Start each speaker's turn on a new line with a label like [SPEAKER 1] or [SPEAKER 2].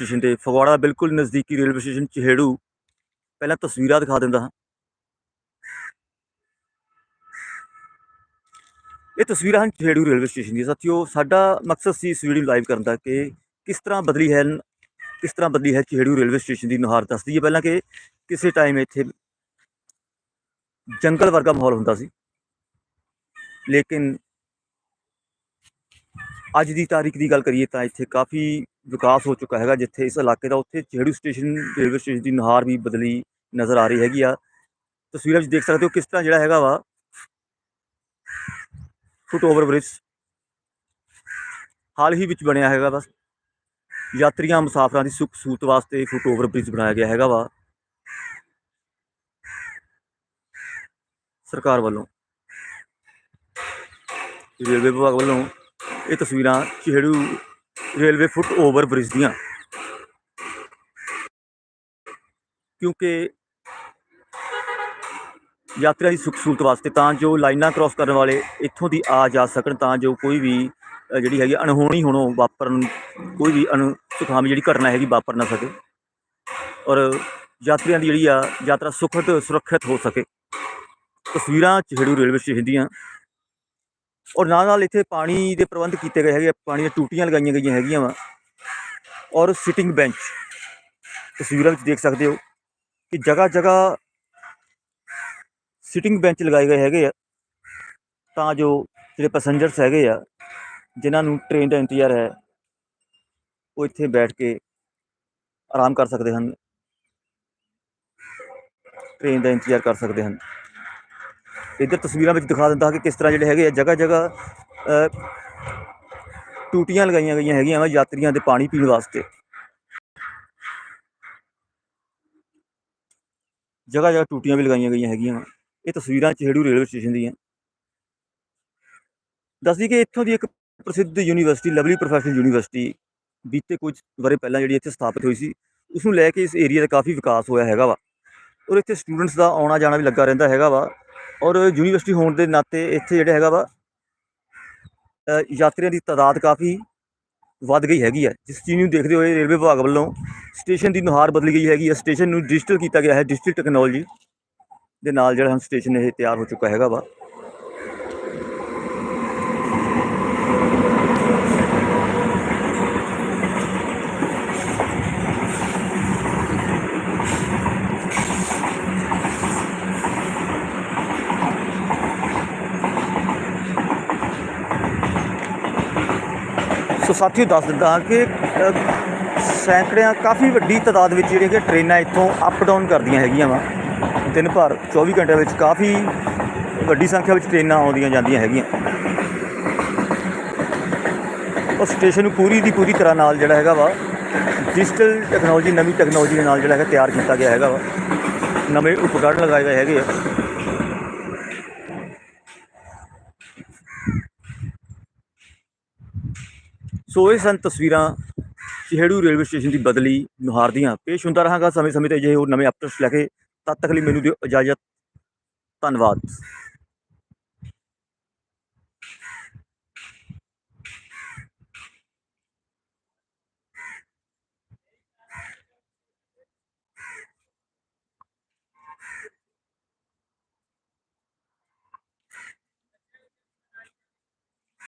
[SPEAKER 1] Station ਤੇ ਫਗਵਾੜਾ ਬਿਲਕੁਲ ਨਜ਼ਦੀਕੀ ਰੇਲਵੇ ਸਟੇਸ਼ਨ ਚਿਹੜੂ। ਪਹਿਲਾਂ ਤਸਵੀਰਾਂ ਦਿਖਾ ਦਿੰਦਾ ਹਾਂ। ਇਹ ਤਸਵੀਰਾਂ ਹਨ ਚਿਹੜੂ ਰੇਲਵੇ ਸਟੇਸ਼ਨ ਦੀਆਂ। ਸਾਥੀਓ, ਸਾਡਾ ਮਕਸਦ ਸੀ ਇਸ ਵੀਡੀਓ ਲਾਈਵ ਕਰਨ ਦਾ ਕਿ ਕਿਸ ਤਰ੍ਹਾਂ ਬਦਲੀ ਹੈ, ਕਿਸ ਤਰ੍ਹਾਂ ਬਦਲੀ ਹੈ ਚਿਹੜੂ ਰੇਲਵੇ ਸਟੇਸ਼ਨ ਦੀ ਨੁਹਾਰ ਦੱਸਦੀ ਹੈ ਪਹਿਲਾਂ ਕਿ ਕਿਸੇ ਟਾਈਮ ਇੱਥੇ ਜੰਗਲ ਵਰਗਾ ਮਾਹੌਲ ਹੁੰਦਾ ਸੀ। ਲੇਕਿਨ ਅੱਜ ਦੀ ਤਾਰੀਖ ਦੀ ਗੱਲ ਕਰੀਏ ਤਾਂ ਇੱਥੇ ਕਾਫੀ ਵਿਕਾਸ ਹੋ ਚੁੱਕਾ ਹੈਗਾ ਜਿੱਥੇ ਇਸ ਇਲਾਕੇ ਦਾ ਉੱਥੇ ਚਿਹੜੂ ਸਟੇਸ਼ਨ, ਰੇਲਵੇ ਸਟੇਸ਼ਨ ਦੀ ਨਹਾਰ ਵੀ ਬਦਲੀ ਨਜ਼ਰ ਆ ਰਹੀ ਹੈਗੀ ਆ। ਤਸਵੀਰਾਂ ਵਿੱਚ ਦੇਖ ਸਕਦੇ ਹੋ ਕਿਸ ਤਰ੍ਹਾਂ ਜਿਹੜਾ ਹੈਗਾ ਵਾ ਫੁੱਟ ਓਵਰ ਬ੍ਰਿਜ ਹਾਲ ਹੀ ਵਿੱਚ ਬਣਿਆ ਹੈਗਾ ਬਸ ਯਾਤਰੀਆਂ, ਮੁਸਾਫਰਾਂ ਦੀ ਸੁੱਖ ਸਹੂਲਤ ਵਾਸਤੇ ਫੁੱਟ ਓਵਰ ਬ੍ਰਿਜ ਬਣਾਇਆ ਗਿਆ ਹੈਗਾ ਵਾ। ਸਰਕਾਰ ਵੱਲੋਂ, ਰੇਲਵੇ ਵਿਭਾਗ ਵੱਲੋਂ ਇਹ ਤਸਵੀਰਾਂ Chiheru railway foot over bridge ਦੀਆਂ। ਕਿਉਂਕਿ ਯਾਤਰੀਆਂ ਦੀ ਸੁੱਖ ਸਹੂਲਤ ਵਾਸਤੇ ਤਾਂ ਜੋ ਲਾਈਨਾਂ ਕ੍ਰਾਸ ਕਰਨ ਵਾਲੇ ਇੱਥੋਂ ਦੀ ਆ ਜਾ ਸਕਣ, ਤਾਂ ਜੋ ਕੋਈ ਵੀ ਜਿਹੜੀ ਹੈਗੀ ਅਣਹੋਣੀ ਹੋਣੋਂ ਵਾਪਰਨ, ਕੋਈ ਵੀ ਅਣ ਸੁਖਾਵੀ ਜਿਹੜੀ ਘਟਨਾ ਹੈਗੀ ਵਾਪਰ ਨਾ ਸਕੇ। ਔਰ ਯਾਤਰੀਆਂ ਦੀ ਜਿਹੜੀ ਆ ਯਾਤਰਾ ਸੁਖਦ ਸੁਰੱਖਿਅਤ ਹੋ ਸਕੇ। ਤਸਵੀਰਾਂ ਚਿਹੜੂ ਰੇਲਵੇ ਸਟੇਸ਼ਨ ਦੀਆਂ। ਔਰ ਨਾਲ ਨਾਲ ਇੱਥੇ ਪਾਣੀ ਦੇ ਪ੍ਰਬੰਧ ਕੀਤੇ ਗਏ ਹੈਗੇ ਆ, ਪਾਣੀ ਦੀਆਂ ਟੂਟੀਆਂ ਲਗਾਈਆਂ ਗਈਆਂ ਹੈਗੀਆਂ ਵਾ। ਔਰ ਸਿਟਿੰਗ ਬੈਂਚ ਤਸਵੀਰਾਂ ਵਿੱਚ ਦੇਖ ਸਕਦੇ ਹੋ ਕਿ ਜਗ੍ਹਾ ਜਗ੍ਹਾ ਸਿਟਿੰਗ ਬੈਂਚ ਲਗਾਏ ਗਏ ਹੈਗੇ ਆ। ਤਾਂ ਜੋ ਜਿਹੜੇ ਪੈਸੇਂਜਰਸ ਹੈਗੇ ਆ ਜਿਨ੍ਹਾਂ ਨੂੰ ਟ੍ਰੇਨ ਦਾ ਇੰਤਜ਼ਾਰ ਹੈ ਉਹ ਇੱਥੇ ਬੈਠ ਕੇ ਆਰਾਮ ਕਰ ਸਕਦੇ ਹਨ। ਟ੍ਰੇਨ ਦਾ ਇੰਤਜ਼ਾਰ ਕਰ ਸਕਦੇ ਹਨ। ਇੱਧਰ ਤਸਵੀਰਾਂ ਵਿੱਚ ਦਿਖਾ ਦਿੰਦਾ ਹਾਂ ਕਿ ਕਿਸ ਤਰ੍ਹਾਂ ਜਿਹੜੇ ਹੈਗੇ ਆ ਜਗ੍ਹਾ ਜਗ੍ਹਾ ਟੂਟੀਆਂ ਲਗਾਈਆਂ ਗਈਆਂ ਹੈਗੀਆਂ ਵਾ ਯਾਤਰੀਆਂ ਦੇ ਪਾਣੀ ਪੀਣ ਵਾਸਤੇ। ਜਗ੍ਹਾ ਜਗ੍ਹਾ ਟੂਟੀਆਂ ਵੀ ਲਗਾਈਆਂ ਗਈਆਂ ਹੈਗੀਆਂ ਵਾ। ਇਹ ਤਸਵੀਰਾਂ ਚਿਹੜੂ ਰੇਲਵੇ ਸਟੇਸ਼ਨ ਦੀਆਂ। ਦੱਸਦੀ ਕਿ ਇੱਥੋਂ ਦੀ ਇੱਕ ਪ੍ਰਸਿੱਧ ਯੂਨੀਵਰਸਿਟੀ, ਲਵਲੀ ਪ੍ਰੋਫੈਸ਼ਨਲ ਯੂਨੀਵਰਸਿਟੀ, ਬੀਤੇ ਕੁਝ ਵਰੇ ਪਹਿਲਾਂ ਜਿਹੜੀ ਇੱਥੇ ਸਥਾਪਿਤ ਹੋਈ ਸੀ ਉਸ ਨੂੰ ਲੈ ਕੇ ਇਸ ਏਰੀਆ ਦਾ ਕਾਫੀ ਵਿਕਾਸ ਹੋਇਆ ਹੈਗਾ ਵਾ। ਔਰ ਇੱਥੇ ਸਟੂਡੈਂਟਸ ਦਾ ਆਉਣਾ ਜਾਣਾ ਵੀ ਲੱਗਾ ਰਹਿੰਦਾ ਹੈਗਾ ਵਾ। ਔਰ ਯੂਨੀਵਰਸਿਟੀ ਹੋਣ ਦੇ ਨਾਤੇ ਇੱਥੇ ਜਿਹੜਾ ਹੈਗਾ ਵਾ ਯਾਤਰੀਆਂ ਦੀ ਤਾਦਾਦ ਕਾਫੀ ਵੱਧ ਗਈ ਹੈਗੀ ਹੈ। ਜਿਸ ਚੀਜ਼ ਨੂੰ ਦੇਖਦੇ ਹੋਏ ਰੇਲਵੇ ਵਿਭਾਗ ਵੱਲੋਂ ਸਟੇਸ਼ਨ ਦੀ ਨੁਹਾਰ ਬਦਲੀ ਗਈ ਹੈਗੀ ਹੈ। ਸਟੇਸ਼ਨ ਨੂੰ ਡਿਜੀਟਲ ਕੀਤਾ ਗਿਆ ਹੈ, ਡਿਜੀਟਲ ਟੈਕਨੋਲੋਜੀ ਦੇ ਨਾਲ ਜਿਹੜਾ ਹੁਣ ਸਟੇਸ਼ਨ ਇਹ ਤਿਆਰ ਹੋ ਚੁੱਕਾ ਹੈਗਾ ਵਾ। ਸੋ ਸਾਥੀਓ ਦੱਸ ਦਿੰਦਾ ਹਾਂ ਕਿ ਸੈਂਕੜਿਆਂ, ਕਾਫੀ ਵੱਡੀ ਤਾਦਾਦ ਵਿੱਚ ਜਿਹੜੀਆਂ ਕਿ ਟ੍ਰੇਨਾਂ ਇੱਥੋਂ ਅਪ ਡਾਊਨ ਕਰਦੀਆਂ ਹੈਗੀਆਂ ਵਾ। ਦਿਨ ਭਰ 24 ਘੰਟਿਆਂ ਵਿੱਚ ਕਾਫੀ ਵੱਡੀ ਸੰਖਿਆ ਵਿੱਚ ਟ੍ਰੇਨਾਂ ਆਉਂਦੀਆਂ ਜਾਂਦੀਆਂ ਹੈਗੀਆਂ। ਉਹ ਸਟੇਸ਼ਨ ਨੂੰ ਪੂਰੀ ਦੀ ਪੂਰੀ ਤਰ੍ਹਾਂ ਨਾਲ ਜਿਹੜਾ ਹੈਗਾ ਵਾ ਡਿਜੀਟਲ ਟੈਕਨੋਲੋਜੀ ਨਵੀਂ ਟੈਕਨੋਲੋਜੀ ਦੇ ਨਾਲ ਜਿਹੜਾ ਹੈਗਾ ਤਿਆਰ ਕੀਤਾ ਗਿਆ ਹੈਗਾ ਵਾ। ਨਵੇਂ ਉਪਕਰਨ ਲਗਾਏ ਗਏ ਹੈਗੇ ਆ। ਸੋ ਇਹ ਸਨ ਤਸਵੀਰਾਂ ਚਿਹੜੂ ਰੇਲਵੇ ਸਟੇਸ਼ਨ ਦੀ ਬਦਲੀ ਨੁਹਾਰ ਦੀਆਂ। ਪੇਸ਼ ਹੁੰਦਾ ਰਹਾਂਗਾ ਸਮੇਂ ਸਮੇਂ ਤੇ ਅਜਿਹੇ ਹੋਰ ਨਵੇਂ ਅਪਡੇਟਸ ਲੈ ਕੇ। ਤਦ ਤੱਕ ਲਈ ਮੈਨੂੰ ਦਿਓ ਇਜਾਜ਼ਤ। ਧੰਨਵਾਦ।